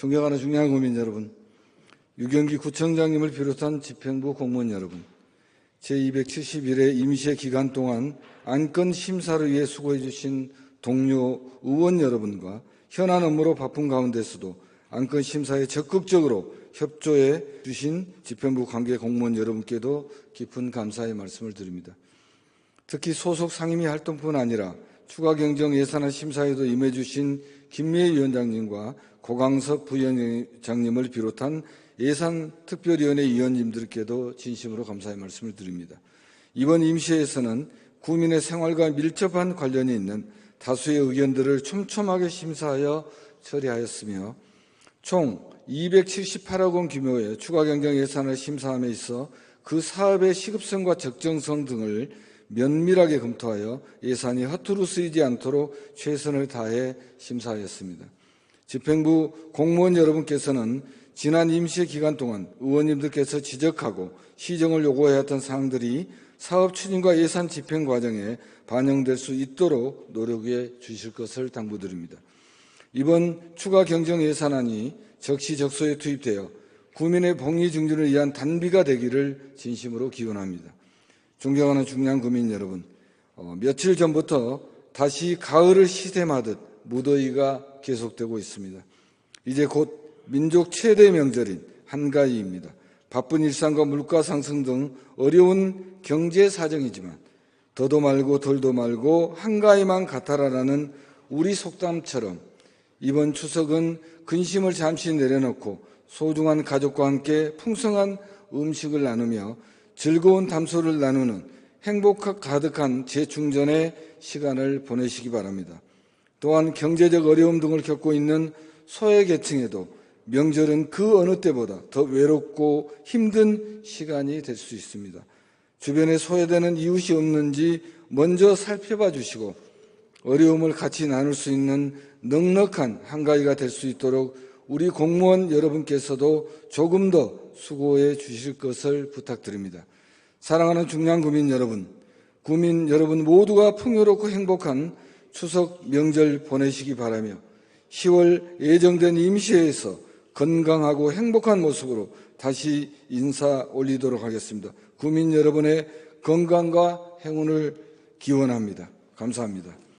존경하는 중요한 국민 여러분, 유경기 구청장님을 비롯한 집행부 공무원 여러분, 제271회 임시회 기간 동안 안건 심사를 위해 수고해 주신 동료 의원 여러분과 현안 업무로 바쁜 가운데서도 안건 심사에 적극적으로 협조해 주신 집행부 관계 공무원 여러분께도 깊은 감사의 말씀을 드립니다. 특히 소속 상임위 활동뿐 아니라 추가 경정 예산안 심사에도 임해 주신 김미애 위원장님과 고강석 부위원장님을 비롯한 예산특별위원회 위원님들께도 진심으로 감사의 말씀을 드립니다. 이번 임시회에서는 국민의 생활과 밀접한 관련이 있는 다수의 의견들을 촘촘하게 심사하여 처리하였으며 총 278억 원 규모의 추가 경정 예산을 심사함에 있어 그 사업의 시급성과 적정성 등을 면밀하게 검토하여 예산이 허투루 쓰이지 않도록 최선을 다해 심사하였습니다. 집행부 공무원 여러분께서는 지난 임시 기간 동안 의원님들께서 지적하고 시정을 요구해왔던 사항들이 사업 추진과 예산 집행 과정에 반영될 수 있도록 노력해 주실 것을 당부드립니다. 이번 추가 경정 예산안이 적시적소에 투입되어 국민의 복리 증진을 위한 단비가 되기를 진심으로 기원합니다. 존경하는 중량 국민 여러분, 어, 며칠 전부터 다시 가을을 시샘하듯 무더위가 계속되고 있습니다. 이제 곧 민족 최대 명절인 한가위입니다. 바쁜 일상과 물가 상승 등 어려운 경제 사정이지만 더도 말고 덜도 말고 한가위만 같아라라는 우리 속담처럼 이번 추석은 근심을 잠시 내려놓고 소중한 가족과 함께 풍성한 음식을 나누며 즐거운 담소를 나누는 행복 가득한 재충전의 시간을 보내시기 바랍니다. 또한 경제적 어려움 등을 겪고 있는 소외 계층에도 명절은 그 어느 때보다 더 외롭고 힘든 시간이 될 수 있습니다. 주변에 소외되는 이웃이 없는지 먼저 살펴봐 주시고 어려움을 같이 나눌 수 있는 넉넉한 한가위가 될 수 있도록 우리 공무원 여러분께서도 조금 더 수고해 주실 것을 부탁드립니다. 사랑하는 중량 구민 여러분, 구민 여러분 모두가 풍요롭고 행복한 추석 명절 보내시기 바라며 10월 예정된 임시회에서 건강하고 행복한 모습으로 다시 인사 올리도록 하겠습니다. 구민 여러분의 건강과 행운을 기원합니다. 감사합니다.